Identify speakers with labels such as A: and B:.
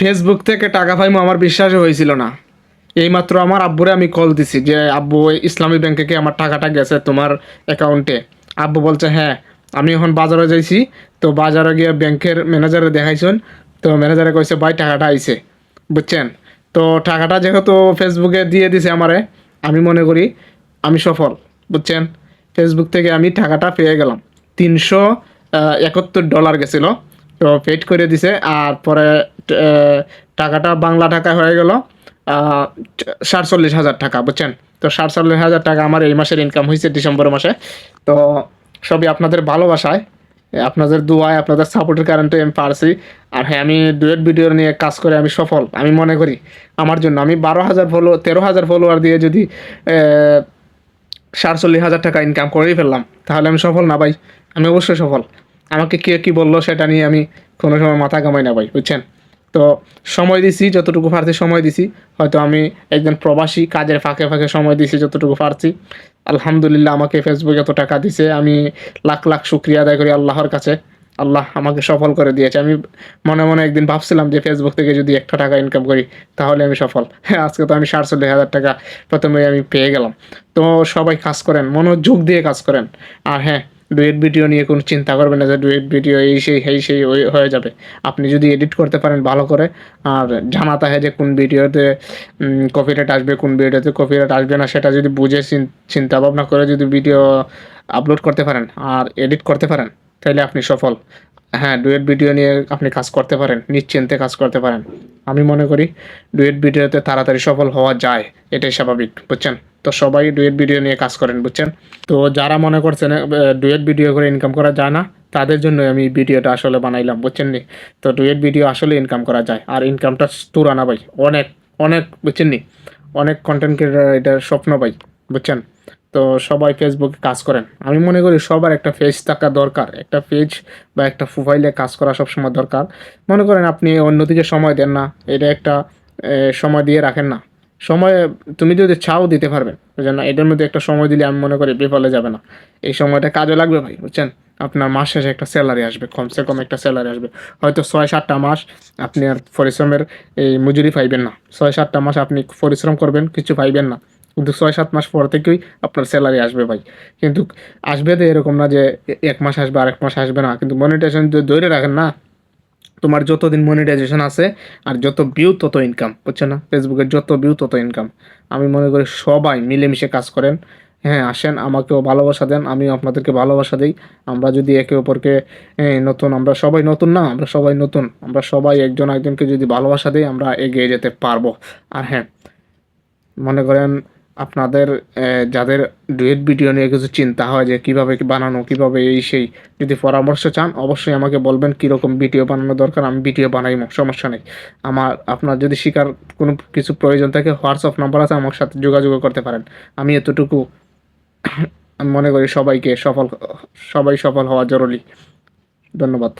A: Facebook থেকে টাকা পাইমো, আমার বিশ্বাসই হয়েছিল না। এইমাত্র আমার আব্বুরে আমি কল দিছি যে, আব্বু ইসলামী ব্যাংকে কি আমার টাকাটা গেছে তোমার অ্যাকাউন্টে আব্বু বলছে হ্যাঁ আমি এখন বাজারে যাইছি, তো বাজারে গিয়ে ব্যাংকের ম্যানেজারে দেখাইছেন, তো ম্যানেজারে কইছে, ভাই, টাকাটা আইছে। বুঝছেন? তো টাকাটা যেহেতু ফেসবুকে দিয়ে দিছে আমারে, আমি মনে করি আমি সফল, বুঝছেন? ফেসবুক থেকে আমি টাকাটা পেয়ে গেলাম। তিনশো একাত্তর ডলার গেছিল। তো পেড করে দিছে, আর পরে টাকাটা বাংলা টাকা হয়ে গেল সাতচল্লিশ হাজার টাকা, বুঝছেন? তো সাতচল্লিশ হাজার টাকা আমার এই মাসের ইনকাম হয়েছে ডিসেম্বর মাসে। তো সবই আপনাদের ভালোবাসায়, আপনাদের দোয়ায়, আপনাদের সাপোর্টের কারণে আমি পারছি। আর হ্যাঁ আমি ডুয়েট ভিডিও নিয়ে কাজ করে আমি সফল, আমি মনে করি, আমার জন্য। আমি বারো হাজার ফলো তেরো হাজার ফলোয়ার দিয়ে যদি সাতচল্লিশ হাজার টাকা ইনকাম করেই ফেললাম, তাহলে আমি সফল না ভাই, আমি অবশ্যই সফল। আমাকে কে কী বলল সেটা নিয়ে আমি কোনো সময় মাথা কামাই না ভাই, বুঝছেন? তো সময় দিছি, যতটুকু পারছি সময় দিছি। হয়তো আমি একজন প্রবাসী, কাজের ফাঁকে ফাঁকে সময় দিছি, যতটুকু পারছি। আলহামদুলিল্লাহ আমাকে ফেসবুক এত টাকা দিছে, আমি লাখ লাখ শুক্রিয়া আদায় করি আল্লাহর কাছে। আল্লাহ আমাকে সফল করে দিয়েছে। আমি মনে মনে একদিন ভাবছিলাম যে ফেসবুক থেকে যদি একটা টাকা ইনকাম করি, তাহলে আমি সফল। হ্যাঁ আজকে তো আমি সাতচল্লিশ হাজার টাকা প্রথমে আমি পেয়ে গেলাম। তো সবাই কাজ করেন, মনোযোগ দিয়ে কাজ করেন। আর হ্যাঁ ডুয়েট ভিডিও নিয়ে কোনো চিন্তা করবেন না যে ডুয়েট ভিডিও এই সেই হেই সেই, ওই হয়ে যাবে। আপনি যদি এডিট করতে পারেন ভালো করে, আর জানা থাকে যে কোন ভিডিওতে কপিরাইট আসবে, কোন ভিডিওতে কপিরাইট আসবে না, সেটা যদি বুঝে চিন- চিন্তা ভাবনা করে যদি ভিডিও আপলোড করতে পারেন আর এডিট করতে পারেন, তাহলে আপনি সফল। হ্যাঁ ডুয়েট ভিডিও নিয়ে আপনি কাজ করতে পারেন, নিশ্চিন্তে কাজ করতে পারেন। আমি মনে করি, ডুয়েট ভিডিওতে তাড়াতাড়ি সফল হওয়া যায়, এটাই স্বাভাবিক, বুঝছেন? তো সবাই ডুয়েট ভিডিও নিয়ে কাজ করেন, বুঝছেন? তো যারা মনে করছেন ডুয়েট ভিডিও করে ইনকাম করা যায় না, তাদের জন্য আমি ভিডিওটা আসলে বানাইলাম, বুঝছেন নি? তো ডুয়েট ভিডিও আসলে ইনকাম করা যায়, আর ইনকামটা তুরানা ভাই, অনেক অনেক, বুঝছেন নি? অনেক কন্টেন্ট ক্রিয়েটার এটার স্বপ্ন ভাই, বুঝছেন? তো সবাই ফেসবুকে কাজ করেন। আমি মনে করি সবার একটা পেজ থাকা দরকার, একটা পেজ বা একটা প্রোফাইলে কাজ করা সবসময় দরকার। মনে করেন আপনি অন্যদিকে সময় দেন না, এটা একটা সময় দিয়ে রাখেন না। সময়, তুমি যদি চাও দিতে পারবেন বুঝছেন না? এটার মধ্যে একটা সময় দিলে আমি মনে করি বিফলে যাবে না। এই সময়টা কাজে লাগবে ভাই, বুঝছেন? আপনার মাস শেষে একটা স্যালারি আসবে, কমসে কম একটা স্যালারি আসবে। হয়তো ছয় সাতটা মাস আপনি আর পরিশ্রমের এই মজুরি পাইবেন না। ছয় সাতটা মাস আপনি পরিশ্রম করবেন, কিছু পাইবেন না। কিন্তু ছয় সাত মাস পর থেকেই আপনার স্যালারি আসবে ভাই। কিন্তু আসবে তো এরকম না যে এক মাস আসবে, আরেক মাস আসবে না। কিন্তু মনিটাইজেশন যদি ধরে রাখেন না তোমার যতদিন মনিটাইজেশন আছে আর যত ভিউ তত ইনকাম বুঝছ না? ফেসবুকের যত ভিউ তত ইনকাম আমি মনে করি সবাই মিলেমিশে কাজ করেন। হ্যাঁ আসেন, আমাকেও ভালোবাসা দেন, আমিও আপনাদেরকে ভালোবাসা দিই। আমরা যদি একে অপরকে নতুন, আমরা সবাই নতুন না, আমরা সবাই নতুন। আমরা সবাই একজন একজনকে যদি ভালোবাসা দিই, আমরা এগিয়ে যেতে পারব। আর হ্যাঁ মনে করেন আপনাদের যাদের ডুয়েট ভিডিও নিয়ে কিছু চিন্তা হয় যে কীভাবে কি বানানো, কীভাবে এই সেই, যদি পরামর্শ চান, অবশ্যই আমাকে বলবেন কীরকম ভিডিও বানানো দরকার, আমি ভিডিও বানাই সমস্যা নেই। আমার, আপনার যদি শিকার কোনো কিছু প্রয়োজন থাকে, হোয়াটসঅ্যাপ নাম্বার আছে, আমার সাথে যোগাযোগ করতে পারেন। আমি এতটুকু আমি মনে করি সবাইকে সফল, সবাই সফল হওয়া জরুরি। ধন্যবাদ।